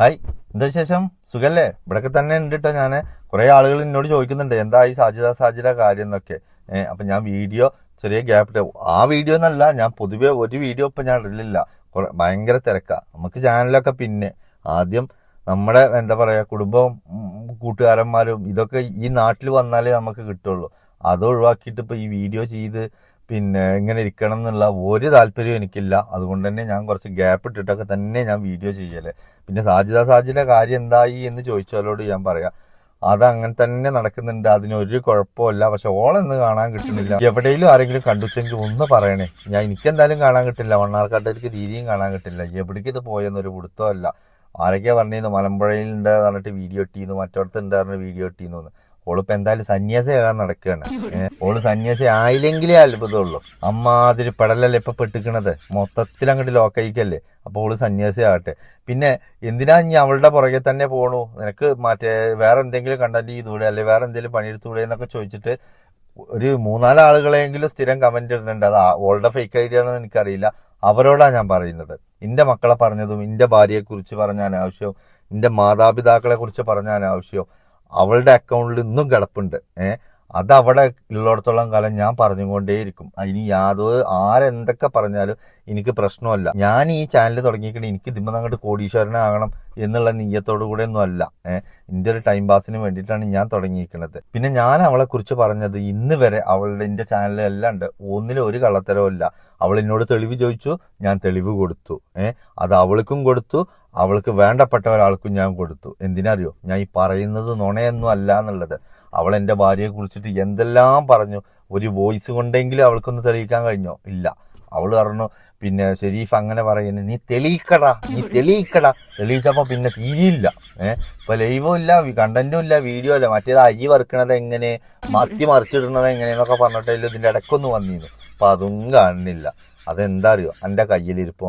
Hi എന്താ വിശേഷം? സുഖല്ലേ? ഇവിടെയൊക്കെ തന്നെ ഉണ്ട് കേട്ടോ ഞാൻ കുറെ ആളുകൾ എന്നോട് ചോദിക്കുന്നുണ്ട് എന്താ ഈ സാധ്യത സാധ്യത കാര്യം എന്നൊക്കെ. അപ്പൊ ഞാൻ വീഡിയോ ചെറിയ ഗ്യാപ്പ് ആ വീഡിയോ എന്നല്ല ഞാൻ പൊതുവെ ഒരു വീഡിയോ ഇപ്പൊ ഞാൻ ഇടലില്ല. ഭയങ്കര തിരക്കാ. നമുക്ക് ചാനലൊക്കെ പിന്നെ ആദ്യം നമ്മുടെ എന്താ പറയാ കുടുംബവും കൂട്ടുകാരന്മാരും ഇതൊക്കെ ഈ നാട്ടിൽ വന്നാലേ നമുക്ക് കിട്ടുള്ളൂ. അത് ഒഴിവാക്കിയിട്ട് ഇപ്പൊ ഈ വീഡിയോ ചെയ്ത് പിന്നെ ഇങ്ങനെ ഇരിക്കണം എന്നുള്ള ഒരു താല്പര്യവും എനിക്കില്ല. അതുകൊണ്ട് തന്നെ ഞാൻ കുറച്ച് ഗ്യാപ്പ് ഇട്ടിട്ടൊക്കെ തന്നെ ഞാൻ വീഡിയോ ചെയ്യൽ. പിന്നെ സാജിദ സാജിന്റെ കാര്യം എന്തായി എന്ന് ചോദിച്ചാലോട് ഞാൻ പറയാം. അത് അങ്ങനെ തന്നെ നടക്കുന്നുണ്ട്. അതിനൊരു കുഴപ്പമില്ല പക്ഷെ ഓളെന്ന് കാണാൻ കിട്ടുന്നില്ല. എവിടെയും ആരെങ്കിലും കണ്ടുവെച്ചെങ്കിൽ ഒന്ന് പറയണേ. ഞാൻ എനിക്കെന്തായാലും കാണാൻ കിട്ടില്ല. മണ്ണാർക്കാട്ടേക്ക് തീരെയും കാണാൻ കിട്ടില്ല. എവിടേക്ക് ഇത് പോയെന്നൊരു പിടുത്തമല്ല. ആരൊക്കെയാ പറഞ്ഞിരുന്നു? മലമ്പുഴയിലുണ്ട് പറഞ്ഞിട്ട് വീഡിയോ ഇട്ടിന്ന്. മറ്റോടത്ത് ഉണ്ടായിരുന്നു വീഡിയോ ഇട്ടീന്നു ഓളിപ്പോ എന്തായാലും സന്യാസിയാകാൻ നടക്കുകയാണ്. ഓൾ സന്യാസി ആയില്ലെങ്കിലേ അത്ഭുതമുള്ളൂ അമ്മാതിരി പടലല്ലേ ഇപ്പൊ പെട്ടിക്കണത്. മൊത്തത്തിൽ അങ്ങോട്ട് ലോക്കയിക്കല്ലേ അപ്പൊ ഓൾ സന്യാസി ആകട്ടെ. പിന്നെ എന്തിനാ ഇനി അവളുടെ പുറകെ തന്നെ പോണു? നിനക്ക് മറ്റേ വേറെ എന്തെങ്കിലും കണ്ടന്റ് ചെയ്തൂടെ അല്ലെ വേറെ എന്തെങ്കിലും പണിയെടുത്തൂടെ എന്നൊക്കെ ചോദിച്ചിട്ട് ഒരു മൂന്നാൽ ആളുകളെങ്കിലും സ്ഥിരം കമന്റ് ഇടുന്നുണ്ട്. അത് ഓളുടെ ഫേക്ക് ഐഡിയ ആണെന്ന് എനിക്കറിയില്ല. അവരോടാ ഞാൻ പറയുന്നത്. എന്റെ മക്കളെ പറഞ്ഞതും എന്റെ ഭാര്യയെ കുറിച്ച് പറഞ്ഞ അനാവശ്യവും എന്റെ മാതാപിതാക്കളെ കുറിച്ച് പറഞ്ഞ അനാവശ്യവും. അവളുടെ അക്കൗണ്ടിൽ ഇന്നും കിടപ്പുണ്ട്. ഏഹ് അത് അവിടെ ഉള്ളിടത്തോളം കാലം ഞാൻ പറഞ്ഞുകൊണ്ടേയിരിക്കും. ഇനി യാതൊരു ആരെന്തൊക്കെ പറഞ്ഞാലും എനിക്ക് പ്രശ്നമല്ല. ഞാൻ ഈ ചാനൽ തുടങ്ങിയിട്ട് എനിക്ക് ഇതിമ്പോൾ അങ്ങോട്ട് കോടീശ്വരനാകണം എന്നുള്ള നീയത്തോടു കൂടെ ഒന്നും അല്ല. എന്റെ ഒരു ടൈം പാസിന് വേണ്ടിയിട്ടാണ് ഞാൻ തുടങ്ങിയിരിക്കുന്നത് പിന്നെ ഞാൻ അവളെ കുറിച്ച് പറഞ്ഞത് ഇന്ന് വരെ അവളുടെ എന്റെ ചാനലിലെല്ലാം ഉണ്ട്. ഒന്നിലും ഒരു കള്ളത്തരവും ഇല്ല അവൾ എന്നോട് തെളിവ് ചോദിച്ചു ഞാൻ തെളിവ് കൊടുത്തു. ഏഹ് അത് അവൾക്കും കൊടുത്തു. അവൾക്ക് വേണ്ടപ്പെട്ട ഒരാൾക്കും ഞാൻ കൊടുത്തു. എന്തിനറിയോ? ഞാൻ ഈ പറയുന്നത് നുണയൊന്നും അല്ല എന്നുള്ളത്. അവൾ എന്റെ ഭാര്യയെ കുറിച്ചിട്ട് എന്തെല്ലാം പറഞ്ഞു? ഒരു വോയിസ് കൊണ്ടെങ്കിലും അവൾക്കൊന്ന് തെളിയിക്കാൻ കഴിഞ്ഞോ? ഇല്ല. അവൾ പറഞ്ഞു പിന്നെ ഷെരീഫ് അങ്ങനെ പറയുന്നത് നീ തെളിയിക്കടാ. നീ തെളിയിക്കടാ. തെളിയിച്ചപ്പോൾ പിന്നെ തീരിയില്ല. ഏഹ് ഇപ്പൊ ലൈവും ഇല്ല കണ്ടന്റും ഇല്ല വീഡിയോ ഇല്ല. മറ്റേത് അരി വറുക്കണത് എങ്ങനെ? മത്തി മറിച്ചിടുന്നത് എങ്ങനെയെന്നൊക്കെ പറഞ്ഞിട്ടില്ല ഇതിന്റെ ഇടയ്ക്കൊന്ന് വന്നിരുന്നു അപ്പൊ അതും കാണുന്നില്ല. അതെന്താ അറിയോ? എന്റെ കയ്യിലിരിപ്പ്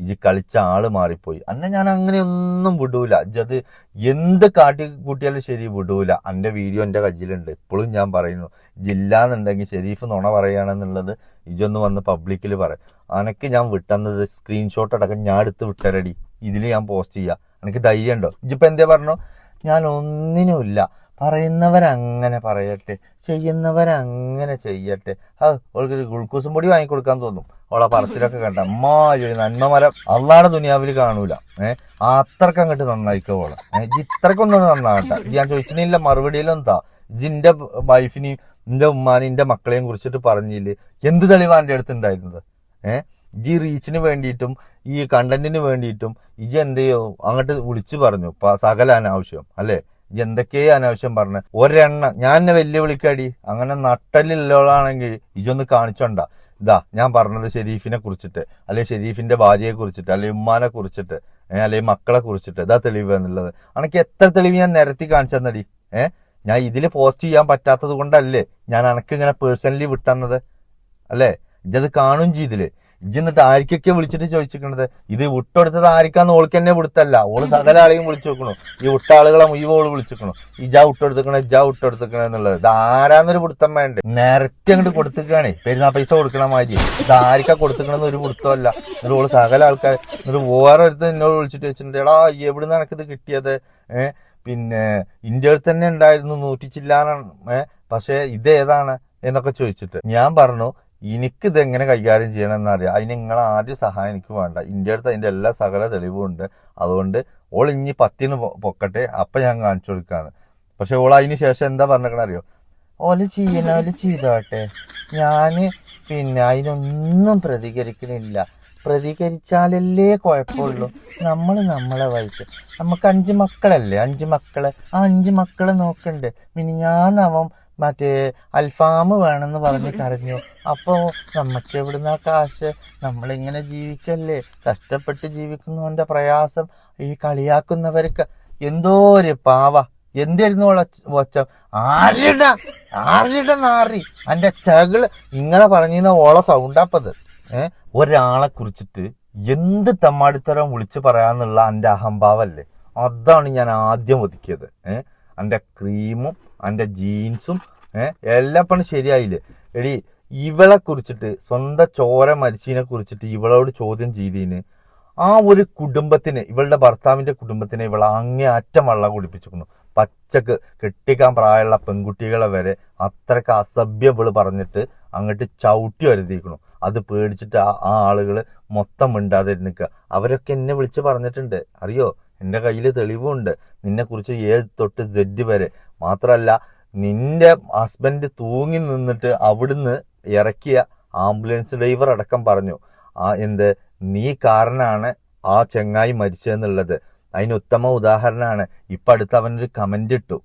ഇജ് കളിച്ച ആൾ മാറിപ്പോയി. അന്നെ ഞാൻ അങ്ങനെയൊന്നും വിടൂല. ഇജത് എന്ത് കാട്ടി കൂട്ടിയാലും ശരി വിടൂല. എന്റെ വീഡിയോ എന്റെ കയ്യിലുണ്ട്. ഇപ്പോഴും ഞാൻ പറയുന്നു. ജില്ലാന്നുണ്ടെങ്കിൽ ഷെരീഫ് നുണ പറയുകയാണെന്നുള്ളത് ഇജൊന്ന് വന്ന് പബ്ലിക്കിൽ പറ. അനക്ക് ഞാൻ വിട്ടുന്നത് സ്ക്രീൻഷോട്ട് അടക്കം ഞാൻ എടുത്ത് വിട്ടരടി. ഇതിൽ ഞാൻ പോസ്റ്റ് ചെയ്യാം. എനിക്ക് ധൈര്യം ഉണ്ടോ? ഇജിപ്പോ എന്തേ പറഞ്ഞു? ഞാൻ ഒന്നിനുമില്ല. പറയുന്നവരങ്ങനെ പറയട്ടെ. ചെയ്യുന്നവരങ്ങനെ ചെയ്യട്ടെ. ആ ഓൾക്കൊരു ഗ്ലൂക്കോസും പൊടി വാങ്ങിക്കൊടുക്കാൻ തോന്നും. ഓളെ പറച്ചിലൊക്കെ കണ്ട അമ്മാ ഒരു നന്മ മരം അള്ളാടെ ദുനിയാവിൽ കാണൂല. ഏഹ് അത്രയ്ക്ക് അങ്ങോട്ട് നന്നായിക്കോളെ ഏഹ് ഇത്രക്കൊന്നും നന്നാകട്ടെ ഇത് ഞാൻ ചോദിച്ചില്ല മറുപടിയിലും എന്താ? ഇതിന്റെ വൈഫിനെയും എന്റെ ഉമ്മാനെയും എന്റെ മക്കളെയും കുറിച്ചിട്ട് പറഞ്ഞില്ലേ? എന്ത് തെളിവാ എന്റെ അടുത്ത് ഉണ്ടായിരുന്നത് ഏഹ് ഈ റീച്ചിന് വേണ്ടിയിട്ടും ഈ കണ്ടന്റിന് വേണ്ടിയിട്ടും ഇജ് എന്ത് അങ്ങോട്ട് വിളിച്ചു പറഞ്ഞു. സകല അനാവശ്യം അല്ലെ? ഇജ് എന്തൊക്കെയോ അനാവശ്യം പറഞ്ഞ? ഒരെണ്ണ ഞാൻ എന്നെ വെല്ലുവിളിക്കടി. അങ്ങനെ നട്ടലില്ലോളാണെങ്കിൽ ഇജൊന്ന് കാണിച്ചോണ്ട. ഇതാ ഞാൻ പറഞ്ഞത് ഷെരീഫിനെ കുറിച്ചിട്ട് അല്ലെ ഷെരീഫിന്റെ ഭാര്യയെ കുറിച്ചിട്ട് അല്ലെ ഉമ്മാനെ കുറിച്ചിട്ട് ഏഹ് അല്ലെ മക്കളെ കുറിച്ചിട്ട്. ഇതാ തെളിവ് എന്നുള്ളത്. അണക്ക് എത്ര തെളിവ് ഞാൻ നിരത്തി കാണിച്ചെന്നടി? ഏഹ് ഞാൻ ഇതിൽ പോസ്റ്റ് ചെയ്യാൻ പറ്റാത്തത് കൊണ്ടല്ലേ ഞാൻ അനക്ക് ഇങ്ങനെ പേഴ്സണലി വിട്ടെന്നത്? അല്ലേ? ഇജത് കാണും ചെയ്തില്ലേ ഇജ്ജ് എന്നിട്ട് ആർക്കൊക്കെ വിളിച്ചിട്ട് ചോദിച്ചിരിക്കണത്? ഇത് വിട്ടെടുത്തത് ആർക്കാന്ന് ഓൾക്ക് തന്നെ വിടുത്തല്ല. ഓൾ സകല ആളെയും വിളിച്ചു നോക്കണു ഈ വിട്ട ആളുകളെ മുഴുവൻ ഓൾ വിളിച്ചിരിക്കണു ഇജാ വിട്ടെടുത്തിക്കണ ഇജാ വിട്ടെടുത്തിക്കണ എന്നുള്ളത്. ഇത് ആരാന്നൊരു പിടുത്തം വേണ്ടേ. നേരത്തെ അങ്ങോട്ട് കൊടുത്തിക്കാണേ. പെരുന്നാ പൈസ കൊടുക്കണ മാതിരി. ഇത് ആർക്കാ കൊടുത്തിക്കണെന്ന് ഒരു പിടുത്തമല്ല എന്നിട്ട് ഓൾ സകല ആൾക്കാർ എന്നിട്ട് വേറെ എന്നോട് വിളിച്ചിട്ട് വെച്ചിട്ടുണ്ട് എടാ എവിടുന്ന് എനിക്കിത് കിട്ടിയത്? ഏഹ് പിന്നെ ഇന്ത്യയിൽ തന്നെ ഉണ്ടായിരുന്നു നൂറ്റി ഏഹ് പക്ഷേ ഇത് ഏതാണ് എന്നൊക്കെ ചോദിച്ചിട്ട് ഞാൻ പറഞ്ഞു എനിക്കിത് എങ്ങനെ കൈകാര്യം ചെയ്യണമെന്ന് അറിയാം അതിന് നിങ്ങളെ ആദ്യം സഹായം എനിക്ക് വേണ്ട. ഇന്ത്യ അടുത്ത് അതിന്റെ എല്ലാ സകല തെളിവും ഉണ്ട്. അതുകൊണ്ട് ഓൾ ഇനി പത്തിന് പൊക്കട്ടെ. അപ്പൊ ഞാൻ കാണിച്ചു കൊടുക്കാന്ന് പക്ഷെ ഓൾ അതിന് ശേഷം എന്താ പറഞ്ഞേക്കണ അറിയോ? ഓൽ ചെയ്യണോൽ ചെയ്തോട്ടെ. ഞാൻ പിന്നെ അതിനൊന്നും പ്രതികരിക്കണില്ല. പ്രതികരിച്ചാലല്ലേ കുഴപ്പമുള്ളൂ. നമ്മൾ നമ്മളെ വഴിക്ക്. നമുക്ക് അഞ്ച് മക്കളല്ലേ? അഞ്ച് മക്കളെ. ആ അഞ്ച് മക്കളെ നോക്കണ്ടേ. മിനിഞ്ഞാന്നവൻ മറ്റേ അൽഫാം വേണമെന്ന് പറഞ്ഞ് കരഞ്ഞു. അപ്പോ നമുക്ക് എവിടുന്ന കാശ്? നമ്മളിങ്ങനെ ജീവിക്കല്ലേ? കഷ്ടപ്പെട്ട് ജീവിക്കുന്നവന്റെ പ്രയാസം ഈ കളിയാക്കുന്നവർക്ക് എന്തോ ഒരു പാവ. എന്തായിരുന്നു ഒച്ച ആരുടെ? ആരുടെ നാറി? അന്റെ ചകൾ ഇങ്ങനെ പറഞ്ഞിരുന്ന ഓള സൗണ്ടാപ്പത് ഏഹ് ഒരാളെ കുറിച്ചിട്ട് എന്ത് തമ്മാടിത്തരം വിളിച്ചു പറയാന്നുള്ള എന്റെ അഹംഭാവല്ലേ? അതാണ് ഞാൻ ആദ്യം ഒതുക്കിയത്. ഏഹ് എന്റെ ക്രീമും എന്റെ ജീൻസും എല്ലാം പണി ശരിയായില്ലേ? എടി ഇവളെ കുറിച്ചിട്ട് സ്വന്തം ചോര മരിച്ചതിനെ കുറിച്ചിട്ട് ഇവളോട് ചോദ്യം ചെയ്തതിന് ആ ഒരു കുടുംബത്തിന് ഇവളുടെ ഭർത്താവിന്റെ കുടുംബത്തിനെ ഇവൾ അങ്ങേ അറ്റം വെള്ളം കുടിപ്പിച്ചിരിക്കുന്നു. പച്ചക്ക് കെട്ടിക്കാൻ പ്രായമുള്ള പെൺകുട്ടികളെ വരെ അത്രയ്ക്ക് അസഭ്യം ഇവൾ പറഞ്ഞിട്ട് അങ്ങോട്ട് ചവിട്ടി വരുത്തിയിരിക്കണു അത് പേടിച്ചിട്ട് ആ ആളുകൾ മൊത്തം മിണ്ടാതെ നിൽക്കുക അവരൊക്കെ എന്നെ വിളിച്ച് പറഞ്ഞിട്ടുണ്ട്. അറിയോ? എന്റെ കയ്യിൽ തെളിവുണ്ട്. നിന്നെക്കുറിച്ച് എ തൊട്ട് സെഡ് വരെ. മാത്രമല്ല നിന്റെ ഹസ്ബൻഡ് തൂങ്ങി നിന്നിട്ട് അവിടുന്ന് ഇറക്കിയ ആംബുലൻസ് ഡ്രൈവർ അടക്കം പറഞ്ഞു ആ എന്ത്? നീ കാരണമാണ് ആ ചെങ്ങായി മരിച്ചതെന്നുള്ളത്. അതിന് ഉത്തമ ഉദാഹരണമാണ്. ഇപ്പൊ അടുത്ത് അവനൊരു കമന്റ് ഇട്ടു.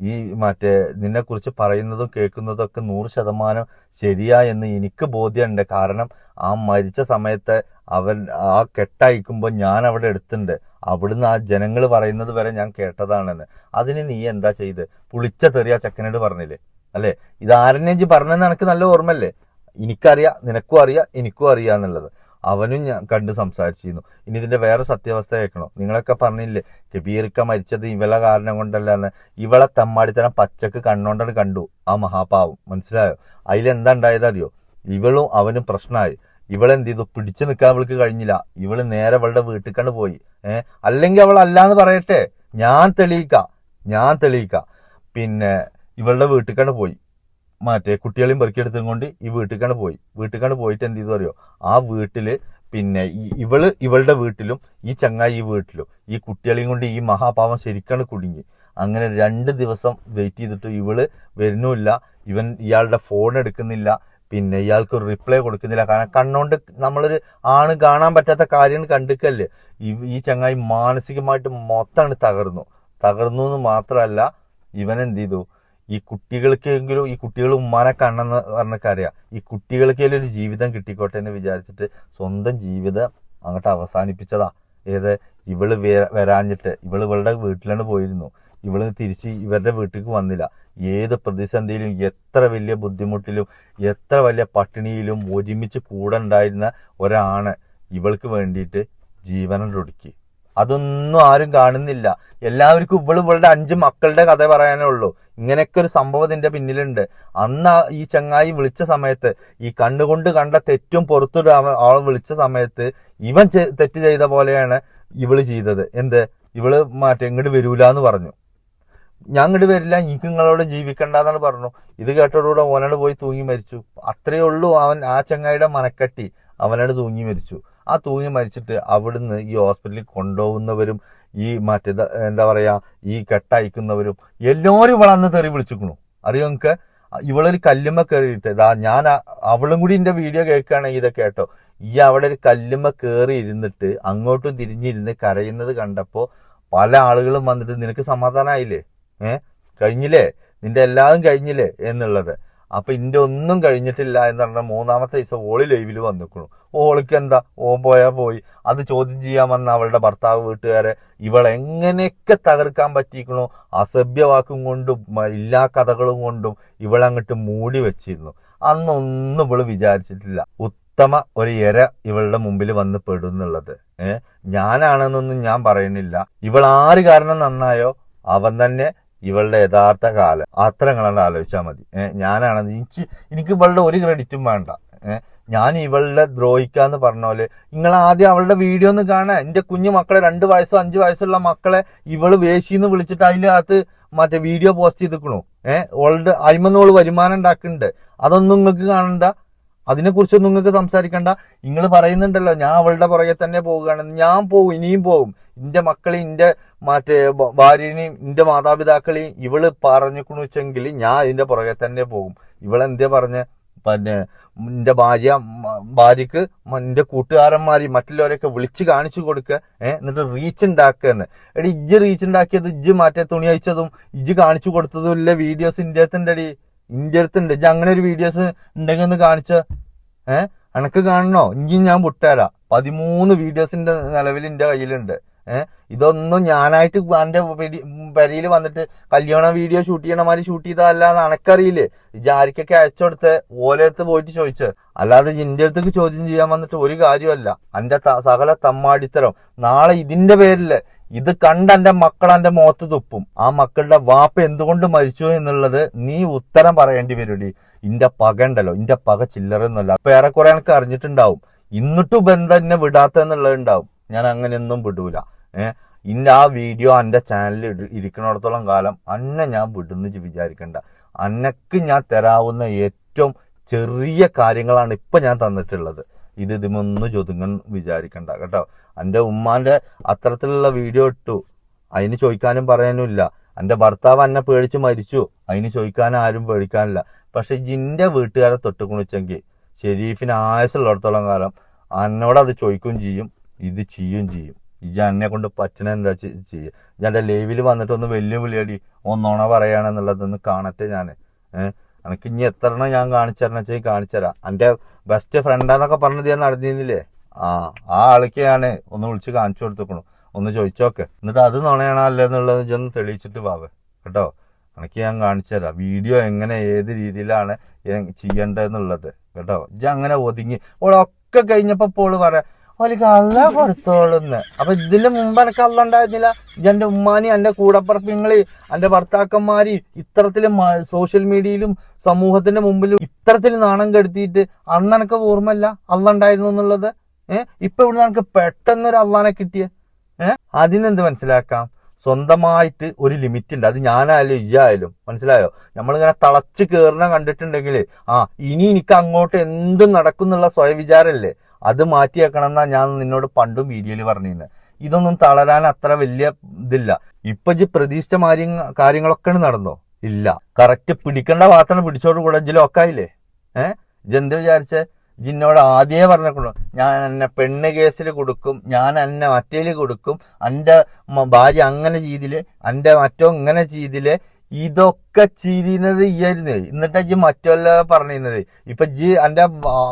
ഈ മറ്റേ നിന്നെക്കുറിച്ച് പറയുന്നതും കേൾക്കുന്നതും ഒക്കെ നൂറ് ശതമാനം ശരിയാ എന്ന് എനിക്ക് ബോധ്യമുണ്ട്. കാരണം ആ മരിച്ച സമയത്ത് അവൻ ആ കെട്ടയക്കുമ്പോൾ ഞാൻ അവിടെ എടുത്തിട്ടുണ്ട്. അവിടുന്ന് ആ ജനങ്ങൾ പറയുന്നത് വരെ ഞാൻ കേട്ടതാണെന്ന്. അതിന് നീ എന്താ ചെയ്ത്? പുളിച്ച തെറിയ ചെക്കനോട് പറഞ്ഞില്ലേ? അല്ലെ? ഇത് ആരെന്നെഞ്ചി പറഞ്ഞെന്ന് എനിക്ക് നല്ല ഓർമ്മല്ലേ എനിക്കറിയാം നിനക്കും അറിയാം എനിക്കും അറിയാം എന്നുള്ളത്. അവനും ഞാൻ കണ്ട് സംസാരിച്ചിരുന്നു. ഇനി ഇതിന്റെ വേറെ സത്യാവസ്ഥ കേൾക്കണോ. നിങ്ങളൊക്കെ പറഞ്ഞില്ലേ കബീർക്ക മരിച്ചത് ഇവളെ കാരണം കൊണ്ടല്ല എന്ന്. ഇവളെ തമ്മാടിത്തരം പച്ചക്ക് കണ്ണോണ്ടത് കണ്ടു. ആ മഹാപാവം. മനസ്സിലായോ? അതിലെന്താ ഉണ്ടായതറിയോ? ഇവളും അവനും പ്രശ്നമായി. ഇവളെന്ത് ചെയ്തു പിടിച്ചു നിൽക്കാൻ അവൾക്ക് കഴിഞ്ഞില്ല. ഇവൾ നേരെ അവളുടെ വീട്ടിൽ കണ്ട് പോയി. ഏഹ് അല്ലെങ്കിൽ അവൾ അല്ലാന്ന് പറയട്ടെ. ഞാൻ തെളിയിക്ക. ഞാൻ തെളിയിക്ക. പിന്നെ ഇവളുടെ വീട്ടിൽ കണ്ട് പോയി. മറ്റേ കുട്ടികളെയും പെറുക്കിയെടുത്തും കൊണ്ട് ഈ വീട്ടിൽ കണ്ട് പോയി. വീട്ടിൽ കണ്ട് പോയിട്ട് എന്ത് ചെയ്തു അറിയോ? ആ വീട്ടിൽ പിന്നെ ഇവൾ ഇവളുടെ വീട്ടിലും ഈ ചങ്ങായി ഈ വീട്ടിലും ഈ കുട്ടികളെയും കൊണ്ട് ഈ മഹാപാവം ശരിക്കാണ് കുടുങ്ങി. അങ്ങനെ രണ്ട് ദിവസം വെയിറ്റ് ചെയ്തിട്ട് ഇവൾ വരുന്നുമില്ല. ഇവൻ ഇയാളുടെ ഫോൺ എടുക്കുന്നില്ല. പിന്നെ ഇയാൾക്ക് ഒരു റിപ്ലൈ കൊടുക്കുന്നില്ല. കാരണം കണ്ണോണ്ട് നമ്മളൊരു ആണ് കാണാൻ പറ്റാത്ത കാര്യങ്ങൾ കണ്ടിക്കല്ലേ? ഈ ചങ്ങായി മാനസികമായിട്ട് മൊത്തമാണ് തകർന്നു. തകർന്നു എന്ന് മാത്രമല്ല ഇവൻ എന്ത് ചെയ്തു? ഈ കുട്ടികൾക്കെങ്കിലും ഈ കുട്ടികൾ ഉമ്മാനെ കണ്ണെന്ന് പറഞ്ഞക്കറിയാം ഈ കുട്ടികൾക്കെങ്കിലും ഒരു ജീവിതം കിട്ടിക്കോട്ടെ എന്ന് വിചാരിച്ചിട്ട് സ്വന്തം ജീവിതം അങ്ങോട്ട് അവസാനിപ്പിച്ചതാ. ഏത്? ഇവൾ വരാഞ്ഞിട്ട്. ഇവൾ ഇവളുടെ വീട്ടിലാണ് പോയിരുന്നു. ഇവൾ തിരിച്ച് ഇവരുടെ വീട്ടിലേക്ക് വന്നില്ല. ഏത് പ്രതിസന്ധിയിലും എത്ര വലിയ ബുദ്ധിമുട്ടിലും എത്ര വലിയ പട്ടിണിയിലും ഒരുമിച്ച് കൂടെ ഉണ്ടായിരുന്ന ഒരാണ് ഇവൾക്ക് വേണ്ടിയിട്ട് ജീവനൊടുക്കി അതൊന്നും ആരും കാണുന്നില്ല. എല്ലാവർക്കും ഇവൾ ഇവളുടെ അഞ്ച് മക്കളുടെ കഥ പറയാനേ ഉള്ളൂ. ഇങ്ങനെയൊക്കെ ഒരു സംഭവം ഇതിന്റെ പിന്നിലുണ്ട്. അന്ന് ഈ ചങ്ങായി വിളിച്ച സമയത്ത് ഈ കണ്ണുകൊണ്ട് കണ്ട തെറ്റും പുറത്തൊരു ആൾ വിളിച്ച സമയത്ത് ഇവൻ തെറ്റ് ചെയ്ത പോലെയാണ് ഇവൾ ചെയ്തത്. എന്ത്? ഇവൾ മാറ്റം ഇങ്ങോട്ട് വരൂല എന്ന് പറഞ്ഞു. ഞാൻ ഇങ്ങോട്ട് വരില്ല നിങ്ങളോട് ജീവിക്കണ്ടെന്നാണ് പറഞ്ഞു ഇത് കേട്ടോടുകൂടെ ഓനോട് പോയി തൂങ്ങി മരിച്ചു. അത്രയേ ഉള്ളൂ അവൻ ആ ചങ്ങായിയുടെ മനക്കട്ടി. അവനോട് തൂങ്ങി മരിച്ചു. ആ തൂങ്ങി മരിച്ചിട്ട് അവിടുന്ന് ഈ ഹോസ്പിറ്റലിൽ കൊണ്ടുപോകുന്നവരും ഈ മറ്റേത് എന്താ പറയാ ഈ കെട്ടയക്കുന്നവരും എല്ലാവരും ഇവളെ തെറി വിളിച്ചിക്കണു. അറിയോ നിങ്ങക്ക്? ഇവളൊരു കല്ലുമ്മ കയറിയിട്ട് ഇതാ ഞാൻ അവളും കൂടി എന്റെ വീഡിയോ കേൾക്കുകയാണെങ്കിൽ ഇതൊക്കെ കേട്ടോ. ഈ അവിടെ ഒരു കല്ലുമ്മ കയറി ഇരുന്നിട്ട് അങ്ങോട്ടും തിരിഞ്ഞിരുന്ന് കരയുന്നത് കണ്ടപ്പോൾ പല ആളുകളും വന്നിട്ട് നിനക്ക് സമാധാനമായില്ലേ ഏ? കഴിഞ്ഞില്ലേ? നിന്റെ എല്ലാതും കഴിഞ്ഞില്ലേ എന്നുള്ളത്. അപ്പൊ ഇന്റെ ഒന്നും കഴിഞ്ഞിട്ടില്ല എന്ന് പറഞ്ഞാൽ മൂന്നാമത്തെ ദിവസം ഓൾ ലൈവിൽ വന്നിക്കണു. ഓൾക്ക് എന്താ? ഓ പോയാ പോയി. അത് ചോദ്യം ചെയ്യാൻ വന്ന അവളുടെ ഭർത്താവ് വീട്ടുകാരെ ഇവൾ എങ്ങനെയൊക്കെ തകർക്കാൻ പറ്റിക്കണോ? അസഭ്യവാക്കും കൊണ്ടും എല്ലാ കഥകളും കൊണ്ടും ഇവളങ്ങോട്ട് മൂടി വെച്ചിരുന്നു. അന്നൊന്നും ഇവൾ വിചാരിച്ചിട്ടില്ല. ഉത്തമ ഒരു ഇര ഇവളുടെ മുമ്പിൽ വന്ന് പെടുന്നുള്ളത് ഏഹ് ഞാനാണെന്നൊന്നും ഞാൻ പറയുന്നില്ല. ഇവൾ ആര് കാരണം നന്നായോ? അവൻ തന്നെ ഇവളുടെ യഥാർത്ഥ കാലം. അത്ര നിങ്ങളുടെ ആലോചിച്ചാൽ മതി. ഞാനാണെന്ന് എനിക്ക് എനിക്ക് ഇവളുടെ ഒരു ക്രെഡിറ്റും വേണ്ട. ഞാൻ ഇവളുടെ ദ്രോഹിക്കാന്ന് പറഞ്ഞ പോലെ നിങ്ങൾ ആദ്യം അവളുടെ വീഡിയോ ഒന്ന് കാണാൻ എന്റെ കുഞ്ഞു മക്കളെ രണ്ട് വയസ്സോ അഞ്ചു വയസ്സുള്ള മക്കളെ ഇവൾ വേശിന്ന് വിളിച്ചിട്ട് അതിനകത്ത് മറ്റേ വീഡിയോ പോസ്റ്റ് ചെയ്തിക്കണു. ഏഹ് ഓൾഡ് അയിമന്നോൾ വരുമാനം ഉണ്ടാക്കുന്നുണ്ട് അതൊന്നും നിങ്ങൾക്ക് കാണണ്ട. അതിനെ കുറിച്ചൊന്നും നിങ്ങൾക്ക് സംസാരിക്കണ്ട. നിങ്ങൾ പറയുന്നുണ്ടല്ലോ ഞാൻ അവളുടെ പുറകെ തന്നെ പോവുകയാണ് ഞാൻ പോവും ഇനിയും പോകും എന്റെ മക്കളെ എന്റെ മറ്റേ ഭാര്യനെയും എന്റെ മാതാപിതാക്കളെയും ഇവൾ പറഞ്ഞിക്കണു വെച്ചെങ്കിൽ ഞാൻ ഇതിന്റെ പുറകെ തന്നെ പോകും. ഇവളെന്തേ പറഞ്ഞ? പിന്നെ എന്റെ ഭാര്യ ഭാര്യക്ക് എന്റെ കൂട്ടുകാരന്മാരെയും മറ്റുള്ളവരെയൊക്കെ വിളിച്ച് കാണിച്ചു കൊടുക്കുക ഏഹ് എന്നിട്ട് റീച്ച് ഉണ്ടാക്കുക എന്ന്. എടി ഇജ്ജ് റീച്ച് ഉണ്ടാക്കിയത് ഇജ്ജ് മറ്റേ തുണി അയച്ചതും ഇജ്ജ് കാണിച്ചു കൊടുത്തതും ഇല്ല വീഡിയോസ് ഇന്ത്യ അടി ഇന്ത്യ അടുത്തുണ്ട്. ഇജ്ജ് അങ്ങനെ ഒരു വീഡിയോസ് ഉണ്ടെങ്കിൽ ഒന്ന് കാണിച്ച ഏഹ് അനക്ക് കാണണോ? ഇനി ഞാൻ വിട്ടുതരാം പതിമൂന്ന് വീഡിയോസിന്റെ നിലവിൽ എന്റെ കയ്യിലുണ്ട്. ഇതൊന്നും ഞാനായിട്ട് എന്റെ പെരയിൽ വന്നിട്ട് കല്യാണ വീഡിയോ ഷൂട്ട് ചെയ്യണ മാതിരി ഷൂട്ട് ചെയ്തതല്ലാന്ന് അനക്കറിയില്ലേ? ജാരിക്കൊക്കെ അയച്ചുകൊടുത്ത് ഓലടുത്ത് പോയിട്ട് ചോദിച്ച്. അല്ലാതെ ഇന്റെ അടുത്തേക്ക് ചോദ്യം ചെയ്യാൻ വന്നിട്ട് ഒരു കാര്യമല്ല എന്റെ ത- സകല തമ്മാടിത്തരം. നാളെ ഇതിന്റെ പേരിൽ ഇത് കണ്ട എന്റെ മക്കൾ എന്റെ മുഖത്ത് തുപ്പും. ആ മക്കളുടെ വാപ്പ എന്തുകൊണ്ട് മരിച്ചു എന്നുള്ളത് നീ ഉത്തരം പറയേണ്ടി വരുടി. ഇന്റെ പക ഉണ്ടല്ലോ. ഇന്റെ പക ചില്ലറൊന്നുമല്ല അപ്പൊ ഏറെക്കുറെ എനിക്ക് അറിഞ്ഞിട്ടുണ്ടാവും. ഇന്നിട്ടു ബന്ധം എന്നെ വിടാത്ത എന്നുള്ളത് ഉണ്ടാവും. ഞാൻ അങ്ങനെയൊന്നും വിടൂല. ഏഹ് ഇന്ന ആ വീഡിയോ എന്റെ ചാനലിൽ ഇരിക്കുന്നിടത്തോളം കാലം അന്നെ ഞാൻ വിടുന്നു വിചാരിക്കണ്ട. അന്നക്ക് ഞാൻ തരാവുന്ന ഏറ്റവും ചെറിയ കാര്യങ്ങളാണ് ഇപ്പൊ ഞാൻ തന്നിട്ടുള്ളത്. ഇത് ഇതിമൊന്നും ചൊതുങ്ങൻ വിചാരിക്കണ്ട കേട്ടോ. എന്റെ ഉമ്മാന്റെ അത്തരത്തിലുള്ള വീഡിയോ ഇട്ടു. അതിന് ചോദിക്കാനും പറയാനും ഇല്ല എന്റെ ഭർത്താവ് എന്നെ പേടിച്ച് മരിച്ചു. അതിന് ചോദിക്കാൻ ആരും പേടിക്കാനില്ല. പക്ഷെ ജിന്റെ വീട്ടുകാരെ തൊട്ട് കുണിച്ചെങ്കിൽ ഷെരീഫിന് ആയസുള്ളിടത്തോളം കാലം എന്നോട് അത് ചോദിക്കുകയും ചെയ്യും. ഇത് ചെയ്യുകയും ചെയ്യും. ഇജ എന്നെ കൊണ്ട് പറ്റണ എന്താ ചെയ്യുക ഞാൻ ലൈവിൽ വന്നിട്ട് ഒന്ന് വെല്ലുവിളിയടി. ഒന്നോണ പറയുകയാണെന്നുള്ളതൊന്ന് കാണട്ടെ ഞാൻ എനിക്ക് ഇനി എത്ര എണ്ണം ഞാൻ കാണിച്ചരണം വെച്ചാൽ കാണിച്ചുതരാം എന്റെ ബെസ്റ്റ് ഫ്രണ്ടാന്നൊക്കെ പറഞ്ഞത് ഞാൻ നടന്നിരുന്നില്ലേ? ആ ആ ആൾക്ക് ഞാൻ ഒന്ന് വിളിച്ച് കാണിച്ചു കൊടുത്തേക്കണു. ഒന്ന് ചോദിച്ചോക്കെ എന്നിട്ട് അത് നുണയാണോ അല്ലേ എന്നുള്ളത് ഒന്ന് തെളിയിച്ചിട്ട് വാവേ. കേട്ടോ? എനിക്ക് ഞാൻ കാണിച്ചു തരാം. വീഡിയോ എങ്ങനെ ഏത് രീതിയിലാണ് ചെയ്യേണ്ടതെന്നുള്ളത് കേട്ടോ? ഇജ്ജ് അങ്ങനെ ഒതുങ്ങി. ഓളൊക്കെ കഴിഞ്ഞപ്പോൾ പോൾ പറയാ ഓലിക്ക് അല്ല കൊടുത്തോളുന്ന് അപ്പൊ ഇതിന്റെ മുമ്പ് എനിക്ക് അല്ല ഉണ്ടായിരുന്നില്ല. എന്റെ ഉമ്മാനി എന്റെ കൂടപ്പറപ്പിങ്ങൾ എന്റെ ഭർത്താക്കന്മാര് ഇത്തരത്തിൽ സോഷ്യൽ മീഡിയയിലും സമൂഹത്തിന്റെ മുമ്പിലും ഇത്തരത്തിൽ നാണം കെടുത്തിയിട്ട് അന്ന് എനിക്ക് ഓർമ്മയില്ല അല്ല ഉണ്ടായിരുന്നു എന്നുള്ളത്. ഏഹ് ഇപ്പൊ ഇവിടെ നമുക്ക് പെട്ടെന്ന് ഒരു അള്ളാനെ കിട്ടിയ. ഏഹ് അതിനെന്ത് മനസ്സിലാക്കാം? സ്വന്തമായിട്ട് ഒരു ലിമിറ്റ് ഉണ്ട്. അത് ഞാനായാലും ഇയായാലും മനസ്സിലായോ? നമ്മളിങ്ങനെ തളച്ച് കയറുന്ന കണ്ടിട്ടുണ്ടെങ്കിൽ ആ ഇനി എനിക്ക് അങ്ങോട്ട് എന്തും നടക്കും എന്നുള്ള വിചാരല്ലേ അത് മാറ്റിയേക്കണം എന്നാ ഞാൻ നിന്നോട് പണ്ടും വീഡിയോയിൽ പറഞ്ഞിരുന്നത് ഇതൊന്നും തളരാൻ അത്ര വലിയ ഇതില്ല. ഇപ്പൊ ജി പ്രതീക്ഷിച്ച മാര്യം കാര്യങ്ങളൊക്കെ നടന്നോ? ഇല്ല. കറക്റ്റ് പിടിക്കേണ്ട പാത്രം പിടിച്ചോട് കൂടെ ഇജ്ജ് ലോക്കായില്ലേ ഏഹ് ഇജെന്ത് വിചാരിച്ചേ? ജിന്നോട് ആദ്യമേ പറഞ്ഞു ഞാൻ എന്നെ പെണ്ണ് കേസിൽ കൊടുക്കും ഞാൻ എന്നെ മറ്റേൽ കൊടുക്കും എന്റെ ഭാര്യ അങ്ങനെ ചെയ്തിൽ എന്റെ മറ്റോ ഇങ്ങനെ ചെയ്തിൽ ഇതൊക്കെ ചിരിയുന്നത് ഇയായിരുന്നു. എന്നിട്ടാ ജി മറ്റല്ല പറഞ്ഞിരുന്നത്. ഇപ്പൊ ജി എന്റെ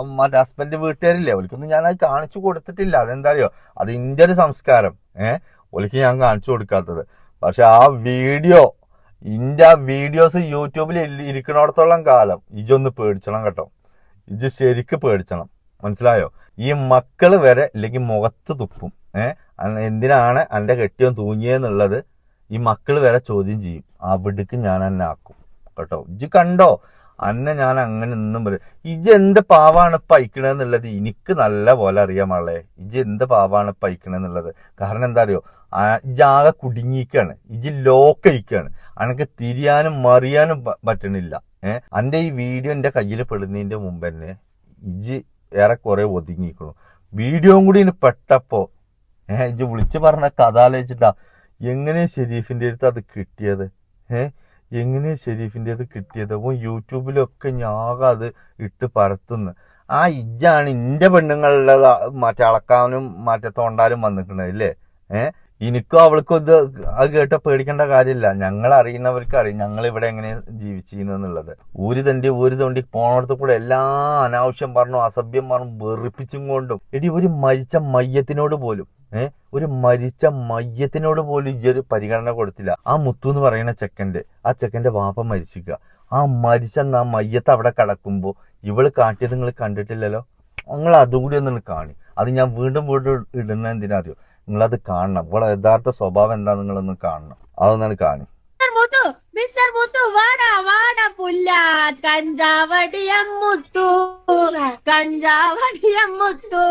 മറ്റേ ഹസ്ബൻഡ് വീട്ടുകാരില്ലേ? ഒലിക്കൊന്നും ഞാൻ അത് കാണിച്ചു കൊടുത്തിട്ടില്ല. അതെന്താ അറിയോ അത് ഇന്റെ ഒരു സംസ്കാരം. ഏഹ് ഒലിക്ക് ഞാൻ കാണിച്ചു കൊടുക്കാത്തത്. പക്ഷെ ആ വീഡിയോ ഇന്റെ ആ വീഡിയോസ് യൂട്യൂബിൽ ഇരിക്കണോടത്തോളം കാലം ഇജൊന്ന് പേടിച്ചണം കേട്ടോ. ഇജ് ശരിക്ക് പേടിച്ചണം. മനസ്സിലായോ? ഈ മക്കൾ വരെ ഇല്ലെങ്കിൽ മുഖത്ത് തുപ്പും. ഏഹ് എന്തിനാണ് എന്റെ കെട്ടിയോ തൂങ്ങിയെന്നുള്ളത് ഈ മക്കൾ വരെ ചോദ്യം ചെയ്യും. അവിടേക്ക് ഞാൻ എന്നെ ആക്കും. കേട്ടോ? ഇജ് കണ്ടോ? അന്നെ ഞാൻ അങ്ങനെ ഒന്നും പറയും ഇജ് എന്ത് പാവാണ് പൈക്കണെന്നുള്ളത് എനിക്ക് നല്ല പോലെ അറിയാം മളെ എന്ത് പാവാണ് പൈക്കണെന്നുള്ളത് കാരണം എന്താ അറിയോ? ആ, ഇജ് ആകെ കുടുങ്ങിക്കാണ് ഇജ് ലോക്കയിക്കാണ് അനക്ക് തിരിയാനും മറിയാനും പറ്റണില്ല. ഏഹ് അന്റെ ഈ വീഡിയോ എന്റെ കയ്യിൽ പെടുന്നതിന്റെ മുമ്പ് തന്നെ ഇജ് ഏറെക്കുറെ ഒതുങ്ങിക്കണു വീഡിയോയും കൂടി ഇനി പെട്ടപ്പോ ഏഹ് ഇജ് വിളിച്ചു പറഞ്ഞ കഥ ആലോചിച്ചിട്ടാ എങ്ങനെ ഷെരീഫിന്റെ അടുത്ത് അത് കിട്ടിയത്? ഏഹ് എങ്ങനെ ഷെരീഫിന്റെ അത് കിട്ടിയത്? അപ്പോൾ യൂട്യൂബിലൊക്കെ ഞാകെ അത് ഇട്ട് പരത്തുന്നു. ആ ഇജ്ജാണ് എന്റെ പെണ്ണുങ്ങളുടെ മറ്റേ അളക്കാനും മറ്റേ തോണ്ടാനും വന്നിട്ടുണ്ട് ഇല്ലേ? ഏഹ് എനിക്കും അവൾക്കും ഇത് അത് കേട്ട പേടിക്കേണ്ട കാര്യമില്ല. ഞങ്ങൾ അറിയുന്നവർക്ക് അറിയും ഞങ്ങൾ ഇവിടെ എങ്ങനെ ജീവിച്ചിരുന്നുള്ളത് ഊര് തണ്ടി ഊര് തോണ്ടി പോണടത്ത് കൂടെ എല്ലാ അനാവശ്യം പറഞ്ഞു അസഭ്യം പറഞ്ഞു വെറുപ്പിച്ചും കൊണ്ടും. എടി ഒരു മരിച്ച മയ്യത്തിനോട് പോലും ഒരു മരിച്ച മയ്യത്തിനോട് പോലും ഈ ഒരു പരിഗണന കൊടുത്തില്ല. ആ മുത്തു എന്ന് പറയുന്ന ചെക്കന്റെ ആ ചെക്കന്റെ വാപ്പ മരിച്ചിക്കുക ആ മരിച്ച ആ മയ്യത്ത് അവിടെ കിടക്കുമ്പോൾ ഇവൾ കാട്ടിയത് നിങ്ങൾ കണ്ടിട്ടില്ലല്ലോ? നിങ്ങൾ അതുകൂടി ഒന്ന് കാണി. അത് ഞാൻ വീണ്ടും വീണ്ടും ഇടുന്ന എന്തിനാ അറിയോ? നിങ്ങളത് കാണണം. ഇവിടെ യഥാർത്ഥ സ്വഭാവം എന്താ നിങ്ങളൊന്ന് കാണണം. അതൊന്നാണ് കാണി. മുത്തു വാടാ വാടാ മുത്തു മുത്തു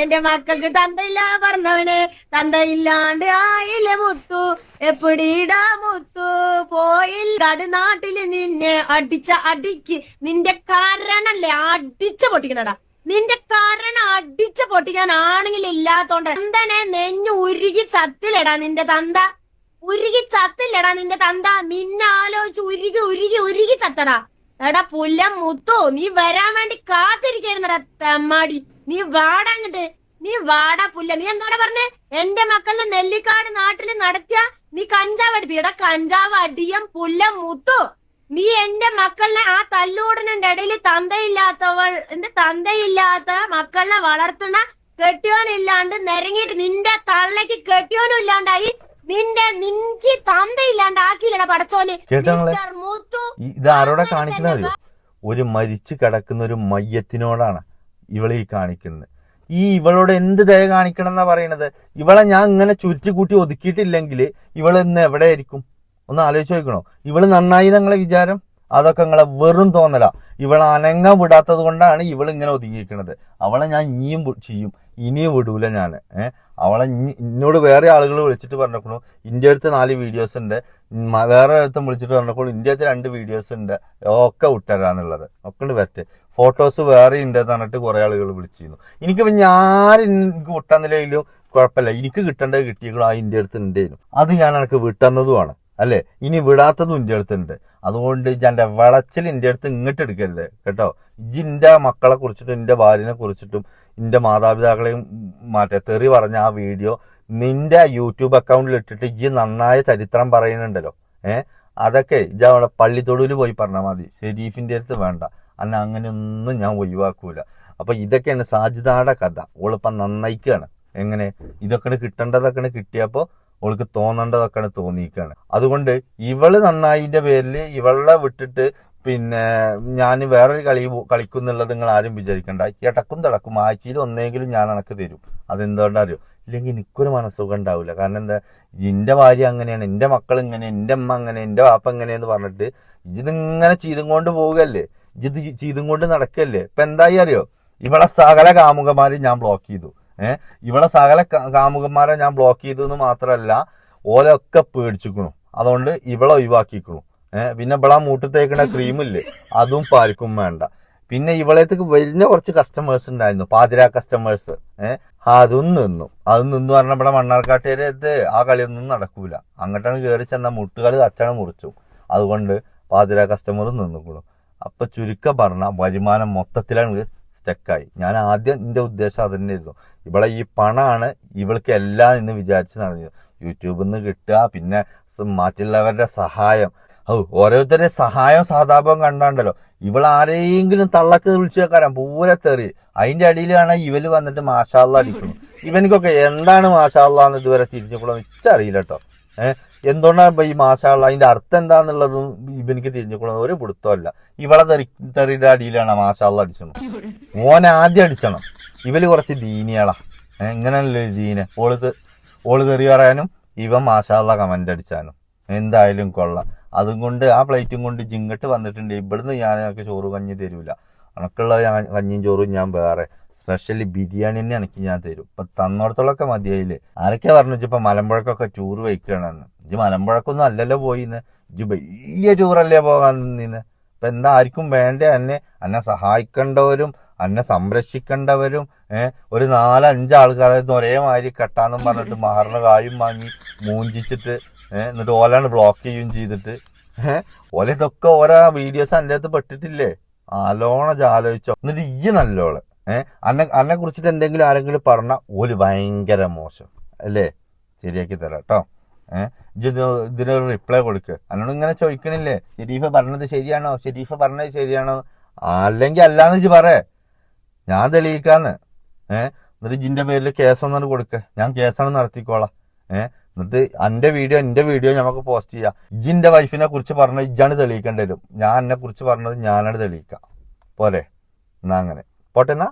എന്റെ മക്കൾക്ക് തന്തയില്ല പറഞ്ഞവന് തന്തയില്ലാണ്ട് ആയില്ലേ മുത്തു. എപ്പിടീടാ മുത്തു? പോയി കടുനാട്ടിൽ നിന്നെ അടിച്ച അടിക്ക് നിന്റെ കാരണല്ലേ അടിച്ച പൊട്ടിക്കണടാ. നിന്റെ കാരണം അടിച്ച പൊട്ടിക്കാൻ ആണെങ്കിൽ ഇല്ലാത്തോണ്ട്. തന്തനെ നെഞ്ഞു ഉരുകി ചത്തിലടാ നിന്റെ തന്ത. ഉരുകി ചത്തില്ലടാ നിന്റെ തന്ത. നിന്നെ ആലോചിച്ച് ഉരുകി ഉരുകി ഉരുകി ചത്തടാ. എടാ പുല്ല മുത്തു നീ വരാൻ വേണ്ടി കാത്തിരിക്കായിരുന്നടാ തെമ്മാടി. നീ വാടാങ്ങട്ട് നീ വാടാ പുല്ല. നീ എന്താടാ പറഞ്ഞേ? എന്റെ മക്കളുടെ നെല്ലിക്കാട് നാട്ടിൽ നടത്തിയ നീ കഞ്ചാവ് അടിപ്പി എടാ കഞ്ചാവ് അടിയം പുല്ല മുത്തു. നീ എന്റെ മക്കളിനെ ആ തല്ലുകൂടനന്റെ ഇടയിൽ തന്തയില്ലാത്തവൾ എന്റെ തന്തയില്ലാത്ത മക്കളെ വളർത്തണ കെട്ടിയോനില്ലാണ്ട് നിരങ്ങിയിട്ട് നിന്റെ തള്ളക്ക് കെട്ടിയോനും ഇല്ലാണ്ടായി നിന്റെ നിനക്ക് തന്തയില്ലാണ്ട് ആക്കിയില്ലടാ പടച്ചോന്? മിസ്റ്റർ മുത്തു. ഇത് ആരോടെ അങ്ങനെ കാണിക്കുന്ന തന്നെ അറിയോ? ഒരു മരിച്ചു കിടക്കുന്ന ഒരു മയ്യത്തിനോടാണ് ഇവളെ ഈ കാണിക്കുന്നത്. ഈ ഇവളോട് എന്ത് ദയ കാണിക്കണം എന്നാ പറയണത്? ഇവളെ ഞാൻ ഇങ്ങനെ ചുരുട്ടി കൂട്ടി ഒതുക്കിയിട്ടില്ലെങ്കിൽ ഇവളെന്ന് എവിടെയായിരിക്കും ഒന്ന് ആലോചിച്ച് നോക്കണോ ഇവൾ നന്നായി നിങ്ങളെ വിചാരം? അതൊക്കെ നിങ്ങളെ വെറും തോന്നല. ഇവൾ അനങ്ങ വിടാത്തത് കൊണ്ടാണ് ഇവൾ ഇങ്ങനെ ഒതുങ്ങിയിരിക്കുന്നത് അവളെ ഞാൻ ഇനിയും ചെയ്യും. ഇനിയും വിടൂല ഞാൻ ഏഹ് അവളെ എന്നോട് വേറെ ആളുകൾ വിളിച്ചിട്ട് പറഞ്ഞേക്കണു. ഇന്ത്യ അടുത്ത് നാല് വീഡിയോസ് ഉണ്ട്. വേറെ അടുത്തും വിളിച്ചിട്ട് പറഞ്ഞപ്പോൾ അടുത്ത് രണ്ട് വീഡിയോസ് ഉണ്ട്. ഒക്കെ വിട്ടുതരാന്നുള്ളത്. ഒക്കെ ഉണ്ട് വെറ്റ് ഫോട്ടോസ് വേറെ ഉണ്ട് പറഞ്ഞിട്ട് കുറെ ആളുകൾ വിളിച്ചിരുന്നു. എനിക്ക് ഞാൻ എനിക്ക് വിട്ടാന്നില്ലെങ്കിലും കുഴപ്പമില്ല. എനിക്ക് കിട്ടേണ്ടത് കിട്ടിയെങ്കിലും ആ ഇന്ത്യ അടുത്ത് ഉണ്ടായിരുന്നു അത് ഞാൻ എനിക്ക് വിട്ടുന്നതുമാണ് അല്ലേ? ഇനി വിടാത്തതും ഇന്ത്യ അടുത്തുണ്ട്. അതുകൊണ്ട് എന്റെ വിളച്ചിൽ ഇന്ത്യ അടുത്ത് ഇങ്ങോട്ട് എടുക്കരുത് കേട്ടോ? ഇന്റെ മക്കളെ കുറിച്ചിട്ടും എന്റെ ഭാര്യനെ കുറിച്ചിട്ടും എന്റെ മാതാപിതാക്കളെയും മറ്റേ തെറി പറഞ്ഞ ആ വീഡിയോ നിന്റെ യൂട്യൂബ് അക്കൗണ്ടിൽ ഇട്ടിട്ട് ഇജ്ജ് നന്നായ ചരിത്രം പറയുന്നുണ്ടല്ലോ ഏഹ് അതൊക്കെ ഇജ് അവിടെ പള്ളിത്തൊടുവിൽ പോയി പറഞ്ഞാൽ മതി. ഷെരീഫിന്റെ അടുത്ത് വേണ്ട. അന്ന അങ്ങനെയൊന്നും ഞാൻ ഒഴിവാക്കൂല. അപ്പൊ ഇതൊക്കെയാണ് സാജിദാടെ കഥ. ഓളിപ്പം നന്നായിക്കാണ്. എങ്ങനെ? ഇതൊക്കെ കിട്ടേണ്ടതൊക്കെ കിട്ടിയപ്പോ ഓൾക്ക് തോന്നേണ്ടതൊക്കെയാണ് തോന്നിയിക്കാണ് അതുകൊണ്ട് ഇവൾ നന്നായിന്റെ പേരിൽ ഇവളെ വിട്ടിട്ട് പിന്നെ ഞാൻ വേറൊരു കളി കളിക്കുന്നുള്ളത് നിങ്ങൾ ആരും വിചാരിക്കണ്ട. ഇടക്കും തിടക്കും ആഴ്ചയിൽ ഒന്നെങ്കിലും ഞാൻ എനക്ക് തരും. അതെന്തുകൊണ്ടാ അറിയോ? ഇല്ലെങ്കിൽ എനിക്കൊരു മനസ്സുഖം ഉണ്ടാവില്ല കാരണം എന്താ? എന്റെ ഭാര്യ അങ്ങനെയാണ് എന്റെ മക്കൾ ഇങ്ങനെ എന്റെ അമ്മ അങ്ങനെ എന്റെ വാപ്പ എങ്ങനെയെന്ന് പറഞ്ഞിട്ട് ഇതിങ്ങനെ ചെയ്തും കൊണ്ട് പോവുകയല്ലേ? ഇത് ചെയ്തും കൊണ്ട് നടക്കല്ലേ ഇപ്പൊ എന്തായി അറിയോ? ഇവളെ സകല കാമുകന്മാരെ ഞാൻ ബ്ലോക്ക് ചെയ്തു. ഏഹ് ഇവളെ സകല കാമുകന്മാരെ ഞാൻ ബ്ലോക്ക് ചെയ്തു എന്ന് മാത്രമല്ല ഓലൊക്കെ പേടിച്ചിക്കണു അതുകൊണ്ട് ഇവളെ ഒഴിവാക്കിക്കണു ഏഹ് പിന്നെ ഇവിടെ മൂട്ടി തേക്കണ ക്രീമില്ലേ അതും പാലിക്കും വേണ്ട. പിന്നെ ഇവളേത്തേക്ക് വലിയ കുറച്ച് കസ്റ്റമേഴ്സ് ഉണ്ടായിരുന്നു. പാതിര കസ്റ്റമേഴ്സ് ഏഹ് അതും നിന്നു. അത് നിന്നു പറഞ്ഞ ഇവിടെ മണ്ണാർക്കാട്ടേരത്ത് ആ കളിയൊന്നും നടക്കൂല. അങ്ങോട്ടാണ് കയറി ചെന്ന മുട്ടുകളി അച്ഛനെ മുറിച്ചു. അതുകൊണ്ട് പാതിര കസ്റ്റമർ നിന്നുകൂടും അപ്പൊ ചുരുക്കം പറഞ്ഞ വരുമാനം മൊത്തത്തിലാണ് സ്റ്റക്കായി. ഞാൻ ആദ്യം എന്റെ ഉദ്ദേശം അത് തന്നെയായിരുന്നു ഇവളെ ഈ പണമാണ് ഇവൾക്ക് എല്ലാം എന്ന് വിചാരിച്ച് നടന്നത് യൂട്യൂബിൽ നിന്ന് കിട്ടുക പിന്നെ മറ്റുള്ളവരുടെ സഹായം. ഔ ഓരോരുത്തരുടെ സഹായം സഹതാപം കണ്ടാണ്ടല്ലോ. ഇവൾ ആരെങ്കിലും തള്ളക്ക് വിളിച്ചു വെക്കാരാം പൂര തെറി. അതിന്റെ അടിയിലാണ് ഇവൽ വന്നിട്ട് മാഷാള്ള അടിക്കുന്നു ഇവനിക്കൊക്കെ എന്താണ് മാഷാള്ള എന്ന് ഇതുവരെ തിരിഞ്ഞപ്പോഴൊന്നും ഇച്ചറിയില്ല കേട്ടോ ഏഹ് എന്തുകൊണ്ടാണ് ഈ മാഷാള്ള? അതിന്റെ അർത്ഥം എന്താന്നുള്ളതും ഇവനിക്ക് തിരിഞ്ഞുകൊള്ളുന്ന ഒരു പിടുത്തമല്ല ഇവളെ തെറി തെറിയുടെ അടിയിലാണ് മാഷാള്ള അടിച്ചത്. ഓനെ ആദ്യം അടിച്ചണം. ഇവൽ കുറച്ച് ദീനിയാളാ ഇങ്ങനല്ലേ ദീന? ഓൾ ഓൾ തെറി പറയാനും ഇവൻ മാഷാള്ള കമന്റ് അടിച്ചാനും. എന്തായാലും കൊള്ളാം. അതും കൊണ്ട് ആ പ്ലേറ്റും കൊണ്ട് ജിങ്ങട്ട് വന്നിട്ടുണ്ട്. ഇവിടുന്ന് ഞാൻ ചോറ് കഞ്ഞി തരൂല. അനക്കുള്ള ഞാൻ- കഞ്ഞിയും ചോറും ഞാൻ വേറെ. സ്പെഷ്യലി ബിരിയാണി തന്നെ എനിക്ക് ഞാൻ തരും. ഇപ്പൊ തന്നോടത്തോളൊക്കെ മതിയായില്ലേ ആരൊക്കെ പറഞ്ഞു ഇപ്പൊ മലമ്പുഴക്കൊക്കെ ടൂർ വയ്ക്കണമെന്ന് ഇജ്ജ് മലമ്പുഴക്കൊന്നും അല്ലല്ലോ പോയിന്ന്. ഇജ്ജ് വലിയ ടൂറല്ലേ പോകാൻ നിന്ന് ഇപ്പൊ എന്താ ആർക്കും വേണ്ട? എന്നെ എന്നെ സഹായിക്കേണ്ടവരും എന്നെ സംരക്ഷിക്കേണ്ടവരും ഏഹ് ഒരു നാലഞ്ച് ആൾക്കാരെ ഒരേ മാതിരി കെട്ടാന്നും പറഞ്ഞിട്ട് മഹറിന് കായും വാങ്ങി മൂഞ്ചിച്ചിട്ട് ഏഹ് എന്നിട്ട് ഓലാണ് ബ്ലോക്ക് ചെയ്യുകയും ചെയ്തിട്ട് ഏഹ് ഓല ഇതൊക്കെ ഓരോ വീഡിയോസ് എന്റെ അടുത്ത് പെട്ടിട്ടില്ലേ? ആലോണ ആലോചിച്ചോ. എന്നിട്ട് ഈ നല്ലോൾ അന്നെ അന്നെ കുറിച്ചിട്ട് എന്തെങ്കിലും ആരെങ്കിലും പറഞ്ഞാൽ ഒരു ഭയങ്കര മോശം. അല്ലേ? ശരിയാക്കി തരാം കേട്ടോ ഏഹ് ഇതിനൊരു റിപ്ലൈ കൊടുക്ക്. എന്നോട് ഇങ്ങനെ ചോദിക്കണില്ലേ? ഷെരീഫ് പറഞ്ഞത് ശരിയാണോ? ഷെരീഫ് പറഞ്ഞത് ശരിയാണോ? അല്ലെങ്കിൽ അല്ലാന്ന് വെച്ച് പറ ഞാൻ തെളിയിക്കാന്ന്. ഏഹ് എന്നിട്ട് ഇജിന്റെ പേരിൽ കേസ് ഒന്നും കൊടുക്ക. ഞാൻ കേസാണ് നടത്തിക്കോളാം. ഏഹ് എന്നിട്ട് എന്റെ വീഡിയോ എന്റെ വീഡിയോ നമുക്ക് പോസ്റ്റ് ചെയ്യാം. ഇജിന്റെ വൈഫിനെ കുറിച്ച് പറഞ്ഞ ഇജാണ് തെളിയിക്കേണ്ടി വരും. ഞാൻ എന്നെ കുറിച്ച് പറഞ്ഞത് ഞാനാണ് തെളിയിക്കാം. പോരെ? എന്നാ അങ്ങനെ. പോട്ടെ എന്നാ